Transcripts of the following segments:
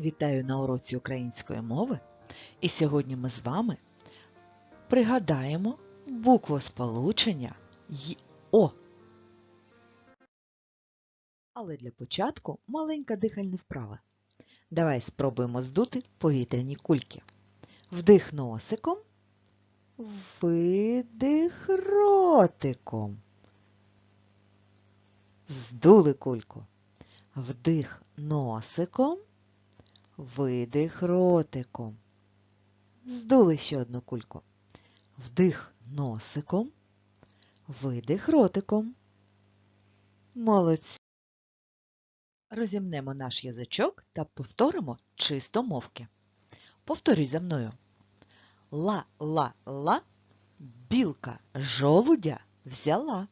Вітаю на уроці української мови. І сьогодні ми з вами пригадаємо буквосполучення й О. Але для початку маленька дихальна вправа. Давай спробуємо здути повітряні кульки. Вдих носиком, видих ротиком. Здули кульку. Вдих носиком, видих ротиком. Здули ще одну кульку. Вдих носиком, видих ротиком. Молодці. Розімнемо наш язичок та повторимо чисто мовки. Повторюй за мною. Ла-ла-ла, білка жолудя взяла.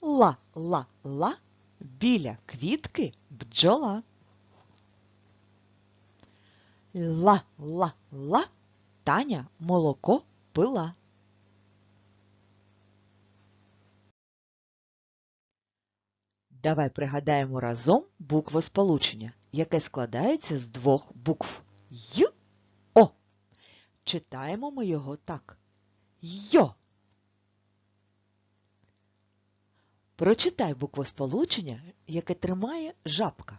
Ла-ла-ла, біля квітки бджола. Ла-ла-ла, Таня молоко пила. Давай пригадаємо разом буквосполучення, яке складається з двох букв Й О. Читаємо ми його так. Йо. Прочитай буквосполучення, яке тримає жабка.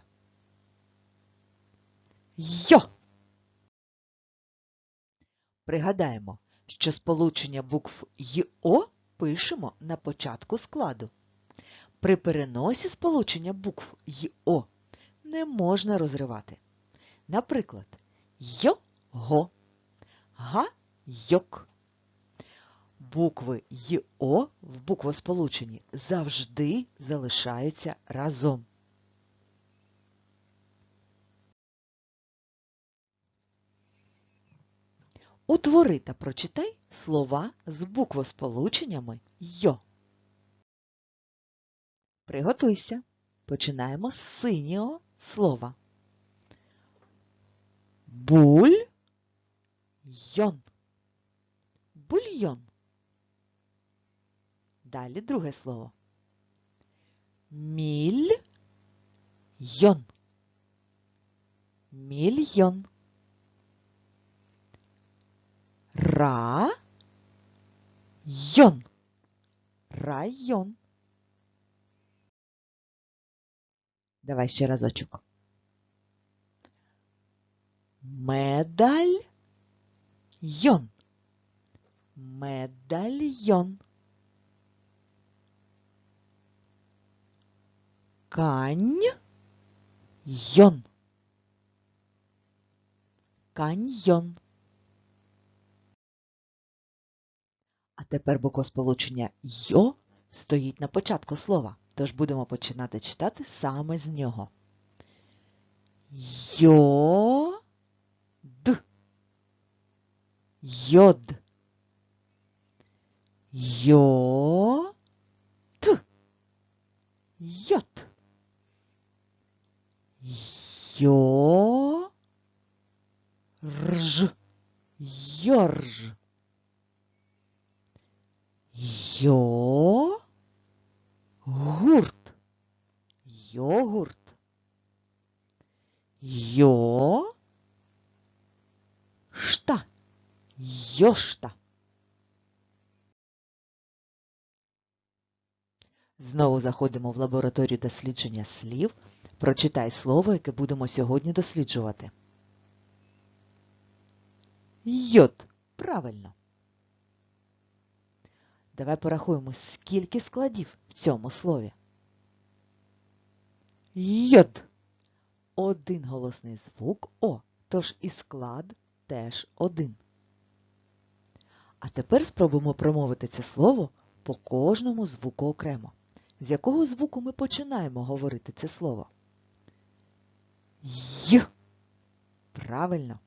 Йо. Пригадаємо, що сполучення букв ЙО пишемо на початку складу. При переносі сполучення букв ЙО не можна розривати. Наприклад, його, га-йок. Букви ЙО в буквосполученні завжди залишаються разом. Утвори та прочитай слова з буквосполученнями йо. Приготуйся. Починаємо з синього слова. Буль йон. Бульйон. Далі друге слово. Міль йон. Мільйон. Ра йон. Район. Давай ще разочок. Медаль йон. Медальйон. Кань йон. Каньйон. А тепер буквосполучення йо стоїть на початку слова, тож будемо починати читати саме з нього. Йо д. Йод. Йо Йо рж. Йорж. Йо гурт. Йогурт. Йо шта. Йошта. Знову заходимо в лабораторію дослідження слів. Прочитай слово, яке будемо сьогодні досліджувати. Йод. Правильно. Давай порахуємо, скільки складів в цьому слові. Йод. Один голосний звук О, тож і склад теж один. А тепер спробуємо промовити це слово по кожному звуку окремо. З якого звуку ми починаємо говорити це слово? Й. Правильно.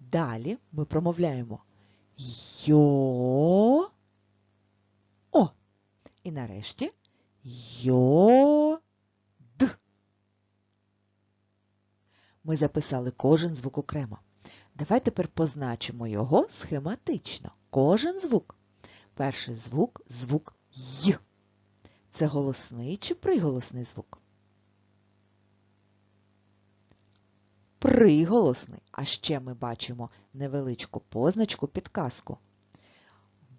Далі ми промовляємо Йо. О. І нарешті Йо. Д. Ми записали кожен звук окремо. Давай тепер позначимо його схематично. Кожен звук. Перший звук звук Й. Це голосний чи приголосний звук? Приголосний. А ще ми бачимо невеличку позначку підказку.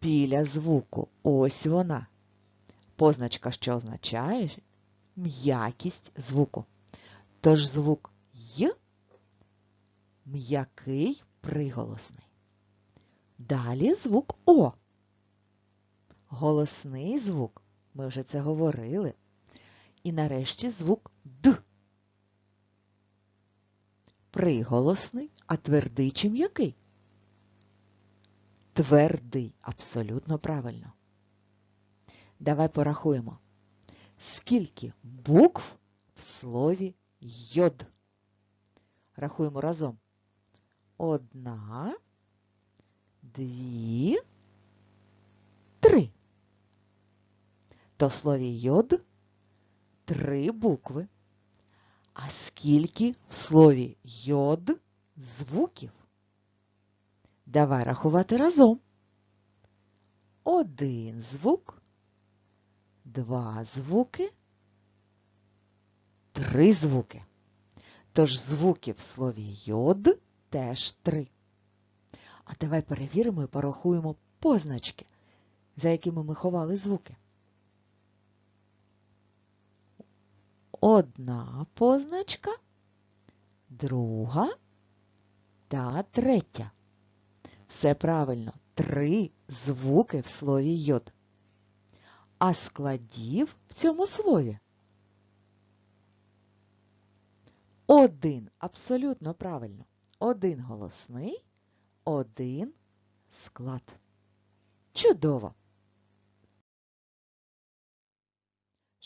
Біля звуку ось вона. Позначка, що означає м'якість звуку. Тож звук Й м'який приголосний. Далі звук О. Голосний звук. Ми вже це говорили. І нарешті звук Д. Приголосний, а твердий чи м'який? Твердий, абсолютно правильно. Давай порахуємо. Скільки букв в слові йод? Рахуємо разом. Одна, дві, три. То в слові йод три букви. А скільки в слові йод звуків? Давай рахувати разом. Один звук, два звуки, три звуки. Тож звуків в слові йод теж три. А давай перевіримо і порахуємо позначки, за якими ми ховали звуки. Одна позначка, друга та третя. Все правильно, три звуки в слові йод. А складів в цьому слові. Один абсолютно правильно. Один голосний, один склад. Чудово!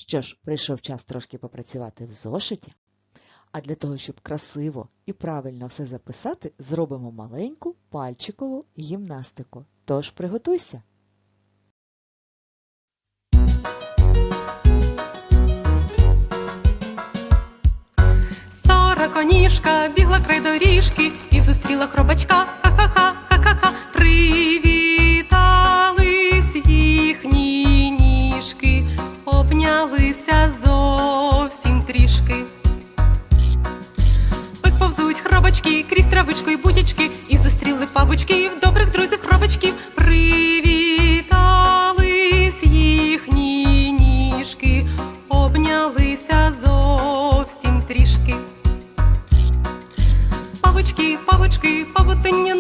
Що ж, прийшов час трошки попрацювати в зошиті. А для того, щоб красиво і правильно все записати, зробимо маленьку пальчикову гімнастику. Тож приготуйся! Сороконіжка бігла край доріжки і зустріла хробачка. Ха-ха-ха, ха-ха-ха. Привітались обнялися зовсім трішки. Ось повзуть хробачки крізь травичку й будячки, і зустріли павучків, добрих друзів хробачків. Привітались їхні ніжки, обнялися зовсім трішки. Павучки, павучки, павутиння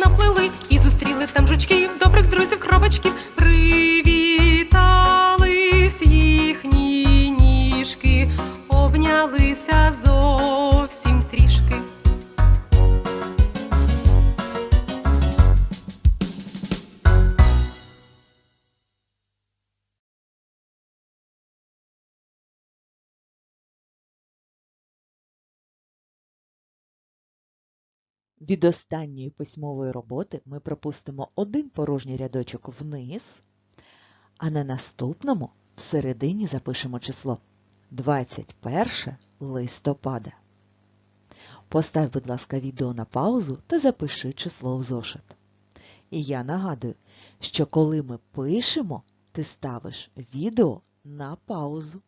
Від останньої письмової роботи ми пропустимо один порожній рядочок вниз, а на наступному всередині запишемо число 21 листопада. Постав, будь ласка, відео на паузу та запиши число в зошит. І я нагадую, що коли ми пишемо, ти ставиш відео на паузу,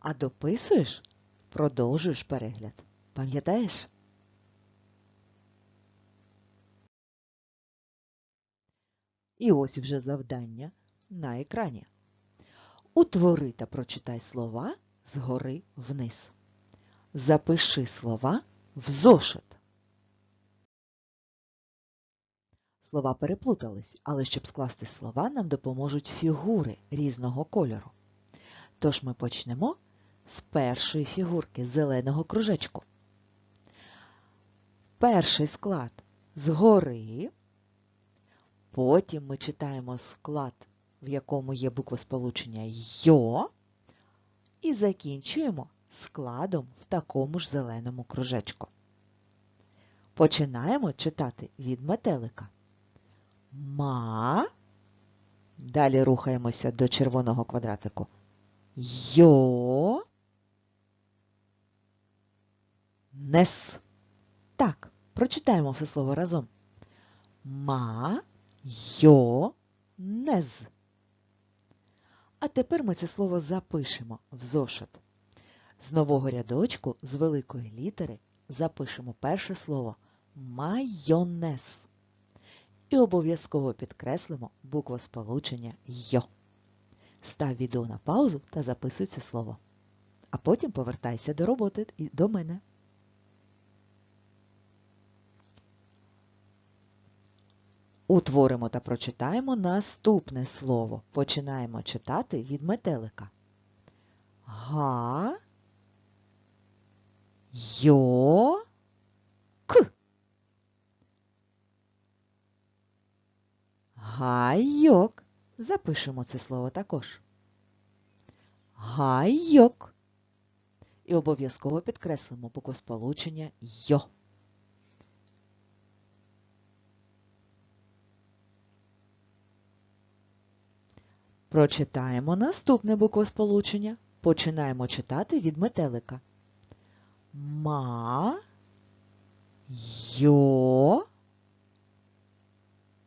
а дописуєш, продовжуєш перегляд. Пам'ятаєш? І ось вже завдання на екрані. Утвори та прочитай слова згори вниз. Запиши слова в зошит. Слова переплутались, але щоб скласти слова, нам допоможуть фігури різного кольору. Тож ми почнемо з першої фігурки зеленого кружечку. Перший склад згори. Потім ми читаємо склад, в якому є буквосполучення Йо, і закінчуємо складом в такому ж зеленому кружечку. Починаємо читати від метелика. Ма. Далі рухаємося до червоного квадратику. Йо. Нес. Так, прочитаємо все слово разом. Ма. Йо нез. А тепер ми це слово запишемо в зошит. З нового рядочку з великої літери запишемо перше слово майонез. І обов'язково підкреслимо буквосполучення йо. Став відео на паузу та записуй це слово. А потім повертайся до роботи і до мене. Утворимо та прочитаємо наступне слово. Починаємо читати від метелика. Га. Йо. К. Гайок. Запишемо це слово також. Гайок. І обов'язково підкреслимо буквосполучення йо. Прочитаємо наступне буквосполучення. Починаємо читати від метелика. Ма. Йо.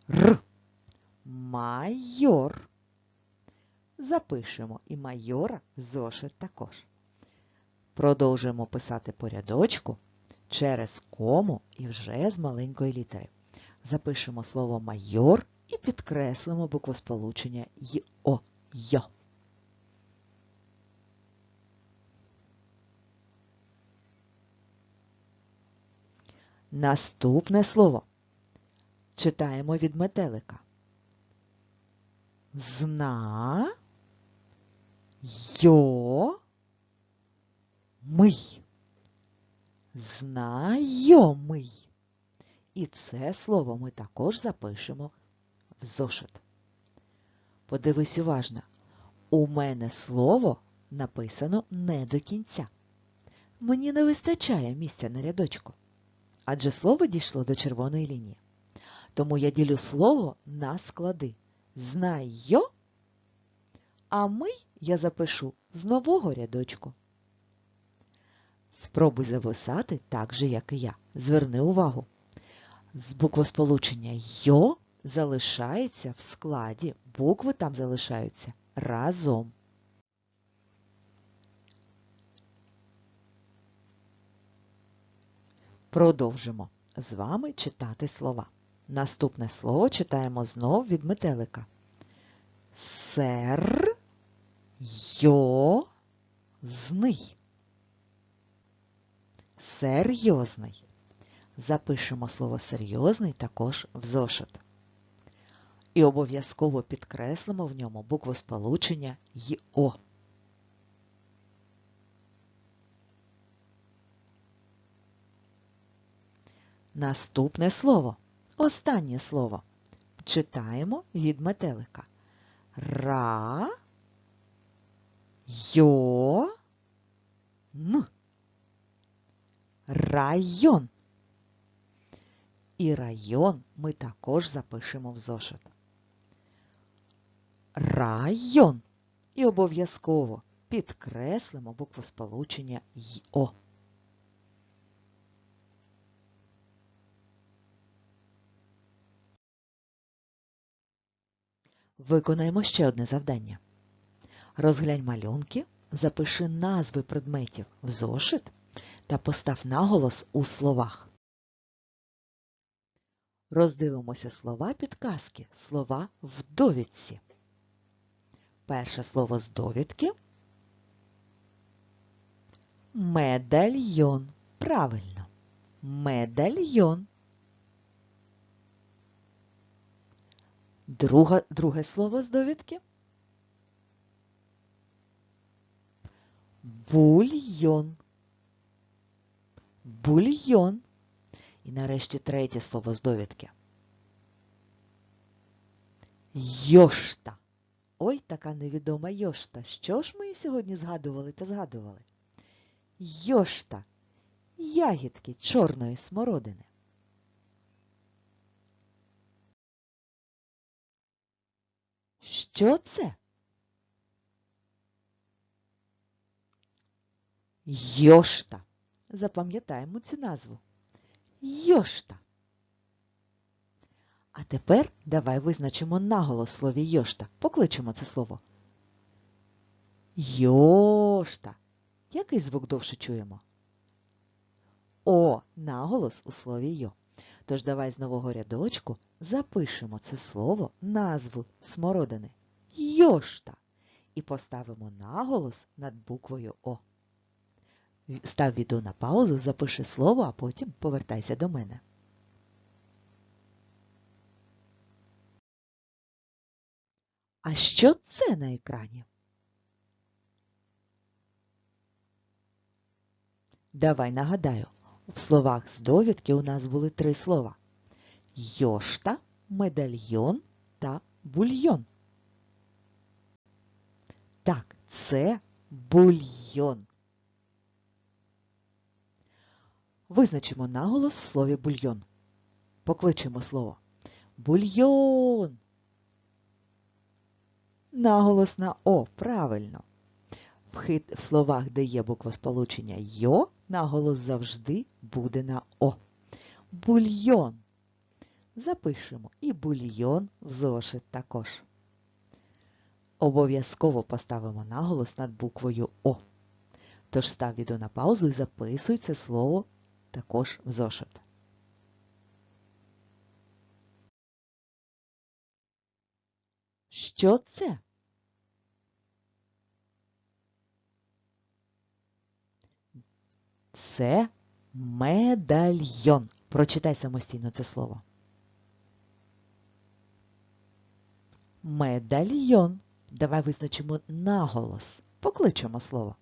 Р. Майор. Запишемо і майора зошит також. Продовжуємо писати по рядочку через кому і вже з маленької літери. Запишемо слово майор і підкреслимо буквосполучення ЙО. Йо. Наступне слово. Читаємо від метелика. Зна. Йо. Мий. Знайомий. І це слово ми також запишемо зошит. Подивись уважно. У мене слово написано не до кінця. Мені не вистачає місця на рядочку, адже слово дійшло до червоної лінії. Тому я ділю слово на склади. Знайо, а ми я запишу з нового рядочку. Спробуй записати так же, як і я. Зверни увагу. З буквосполучення йо залишається в складі, букви там залишаються разом. Продовжимо з вами читати слова. Наступне слово читаємо знов від метелика. Сер йо зний. Серйозний. Запишемо слово серйозний також в зошит. І обов'язково підкреслимо в ньому буквосполучення ЙО. Наступне слово. Останнє слово. Читаємо від метелика. Ра. Йо. Н. Район. І район ми також запишемо в зошит. Район. І обов'язково підкреслимо буквосполучення ЙО. Виконаємо ще одне завдання. Розглянь малюнки, запиши назви предметів в зошит та постав наголос у словах. Роздивимося слова підказки, слова в довідці. Перше слово з довідки медальйон. Правильно. Медальйон. Друге, друге слово з довідки бульйон. Бульйон. І нарешті третє слово з довідки. Йошта. Ой, така невідома йошта. Що ж ми сьогодні згадували та згадували? Йошта. Ягідки чорної смородини. Що це? Йошта. Запам'ятаємо цю назву. Йошта. А тепер давай визначимо наголос слові йошта. Покличемо це слово. Йошта. Який звук довше чуємо? О наголос у слові йо. Тож давай з нового рядочку запишемо це слово, назву смородини йошта і поставимо наголос над буквою О. Став відео на паузу, запиши слово, а потім повертайся до мене. А що це на екрані? Давай нагадаю, в словах з довідки у нас були три слова: йошта, медальйон та бульйон. Так, це бульйон. Визначимо наголос в слові бульйон. Покличемо слово. Бульйон. Наголос на О, правильно. В, словах, де є буквосполучення йо, наголос завжди буде на О. Бульйон. Запишемо і бульйон в зошит також. Обов'язково поставимо наголос над буквою О. Тож став відео на паузу і записуй це слово також в зошит. Що це? Це медальйон. Прочитай самостійно це слово. Медальйон. Давай визначимо наголос. Покличемо слово.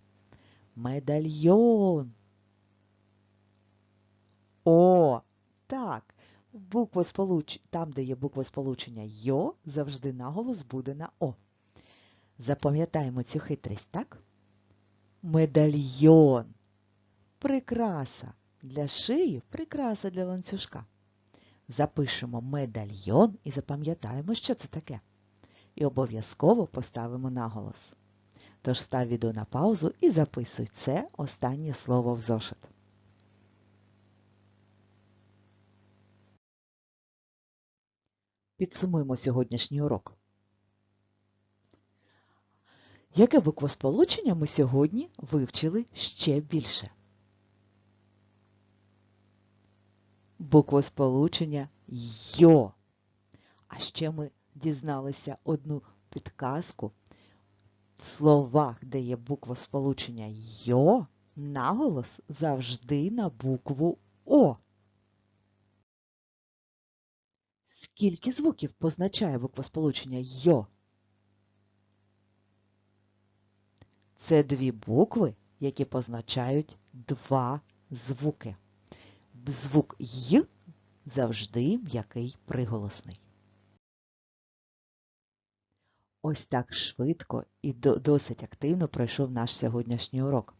Медальйон. О, так. Буквосполуч... Там, де є буквосполучення йо, завжди наголос буде на О. Запам'ятаємо цю хитрість, так? Медальйон. Прикраса. Для шиї прикраса для ланцюжка. Запишемо медальйон і запам'ятаємо, що це таке. І обов'язково поставимо наголос. Тож став відео на паузу і записуй це останнє слово в зошит. Підсумуємо сьогоднішній урок. Яке буквосполучення ми сьогодні вивчили ще більше? Буквосполучення йо. А ще ми дізналися одну підказку. В словах, де є буквосполучення йо, наголос завжди на букву О. Скільки звуків позначає буквосполучення йо? Це дві букви, які позначають два звуки. Звук Й завжди м'який приголосний. Ось так швидко і досить активно пройшов наш сьогоднішній урок.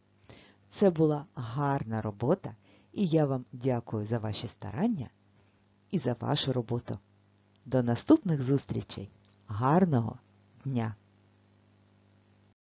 Це була гарна робота, і я вам дякую за ваші старання і за вашу роботу. До наступних зустрічей. Гарного дня!